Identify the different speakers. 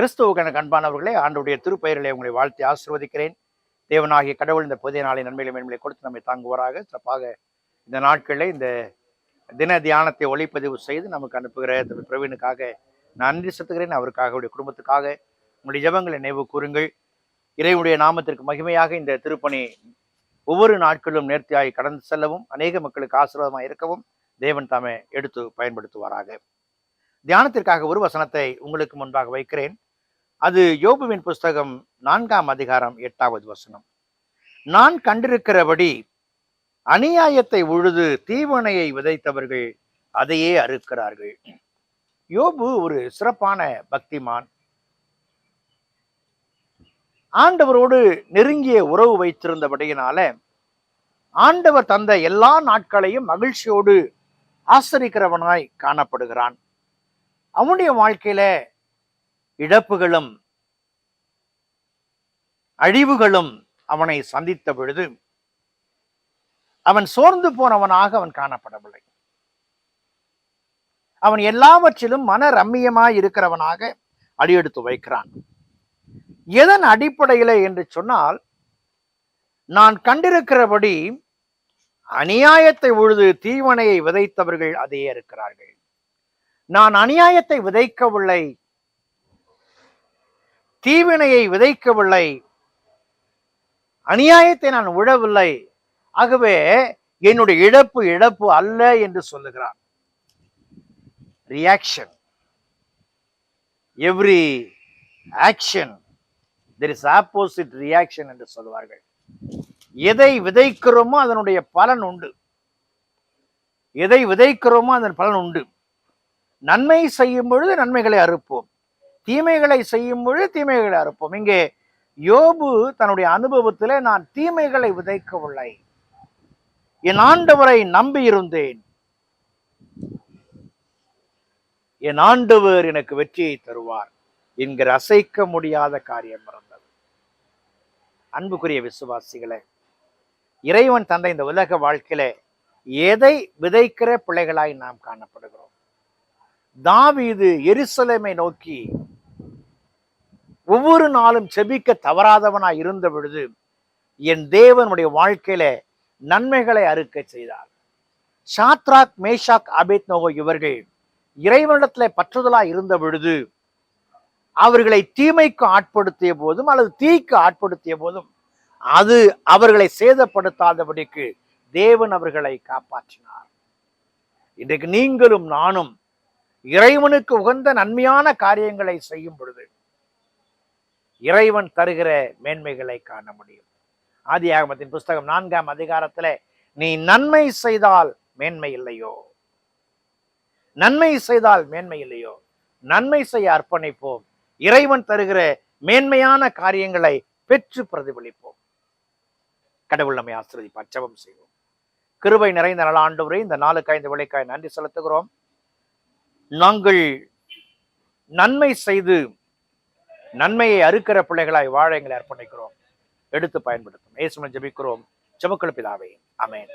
Speaker 1: கிறிஸ்துவுக்கான கண்பானவர்களே ஆண்டுடைய திருப்பெயர்களை உங்களை வாழ்த்தி ஆசிர்வதிக்கிறேன். தேவனாகிய கடவுள் இந்த புதிய நாளின் நன்மையிலும் மேன்மையை கொடுத்து நம்மை தாங்குவாராக. சிறப்பாக இந்த நாட்களில் இந்த தின தியானத்தை ஒளிப்பதிவு செய்து நமக்கு அனுப்புகிற திரு பிரவீனுக்காக நான் நன்றி செலுத்துகிறேன். அவருக்காக அவருடைய குடும்பத்துக்காக உங்களுடைய ஜெபங்களை நினைவு கூறுங்கள். இறைவனுடைய நாமத்திற்கு மகிமையாக இந்த திருப்பணி ஒவ்வொரு நாட்களும் நேர்த்தியாகி கடந்து செல்லவும் அநேக மக்களுக்கு ஆசீர்வாதமாக இருக்கவும் தேவன் தாமே எடுத்து பயன்படுத்துவாராக. தியானத்திற்காக ஒரு வசனத்தை உங்களுக்கு முன்பாக வைக்கிறேன். அது யோபுவின் புஸ்தகம் நான்காம் அதிகாரம் எட்டாவது வசனம். நான் கண்டிருக்கிறபடி அநியாயத்தை உழுது தீவனையை விதைத்தவர்கள் அதையே அறுக்கிறார்கள். யோபு ஒரு சிறப்பான பக்திமான். ஆண்டவரோடு நெருங்கிய உறவு வைத்திருந்தபடியினால ஆண்டவர் தந்த எல்லா நாட்களையும் மகிழ்ச்சியோடு ஆசரிக்கிறவனாய் காணப்படுகிறான். அவனுடைய வாழ்க்கையில இழப்புகளும் அழிவுகளும் அவனை சந்தித்த பொழுது அவன் சோர்ந்து போனவனாக அவன் காணப்படவில்லை. அவன் எல்லாவற்றிலும் மன ரம்மியமாய் இருக்கிறவனாக அடியெடுத்து வைக்கிறான். எதன் அடிப்படையில என்று சொன்னால் நான் கண்டிருக்கிறபடி அநியாயத்தை உழுது தீவனையை விதைத்தவர்கள் அதையே இருக்கிறார்கள். நான் அநியாயத்தை விதைக்கவில்லை தீவினையை விதைக்கவில்லை. அநியாயத்தை நான் உழவில்லை. ஆகவே என்னுடைய இழப்பு இழப்பு அல்ல என்று சொல்லுகிறான் reaction every action there is opposite reaction என்று சொல்லுவார்கள் எதை விதைக்கிறோமோ அதனுடைய பலன் உண்டு. எதை விதைக்கிறோமோ அதன் பலன் உண்டு. நன்மை செய்யும் பொழுது நன்மைகளை அறுப்போம். தீமைகளை செய்யும் பொழுது தீமைகளை அறுப்போம். இங்கே யோபு தன்னுடைய அனுபவத்திலே நான் தீமைகளை விதைக்கவில்லை. என் ஆண்டவரை நம்பி இருந்தேன். என் ஆண்டவர் எனக்கு வெற்றியை தருவார் என்கிற அசைக்க முடியாத காரியம் இருந்தது. அன்புக்குரிய விசுவாசிகளே இறைவன் தந்த இந்த உலக வாழ்க்கையில எதை விதைக்கிற பிள்ளைகளாய் நாம் காணப்படுகிறோம். தாவீது எருசலேமை நோக்கி ஒவ்வொரு நாளும் செபிக்க தவறாதவனாய் இருந்த பொழுது என் தேவனுடைய வாழ்க்கையில நன்மைகளை அறுக்க செய்தார். சாத்ராக் மேஷாக் அபேத் நோகோ இவர்கள் இறைவனிடத்துல பற்றுதலா இருந்த பொழுது அவர்களை தீமைக்கு ஆட்படுத்திய போதும் அல்லது தீக்கு ஆட்படுத்திய போதும் அது அவர்களை சேதப்படுத்தாதபடிக்கு தேவன் அவர்களை காப்பாற்றினார். இன்றைக்கு நீங்களும் நானும் இறைவனுக்கு உகந்த நன்மையான காரியங்களை செய்யும் பொழுது இறைவன் தருகிற மேன்மைகளை காண முடியும். ஆதி ஆகமத்தின் புஸ்தகம் நான்காம் அதிகாரத்துல நீ நன்மை செய்தால் மேன்மை இல்லையோ? நன்மை செய்தால் மேன்மை இல்லையோ? நன்மை செய்ய அர்ப்பணிப்போம். இறைவன் தருகிற மேன்மையான காரியங்களை பெற்று பிரதிபலிப்போம். கடவுள் நம்மை ஆசிரதி பச்சவம் செய்வோம். கிருபை நிறைந்த நல ஆண்டு இந்த நாளுக்காய் இந்த விலைக்காய் நன்றி செலுத்துகிறோம். நாங்கள் நன்மை செய்து நன்மையை அறுக்கிற பிள்ளைகளாய் வாழ எங்களை அர்ப்பணிக்கிறோம். எடுத்து பயன்படுத்தும். ஏசுமன் ஜபிக்கிறோம். செமக்கள் பிதாவே. அமேன்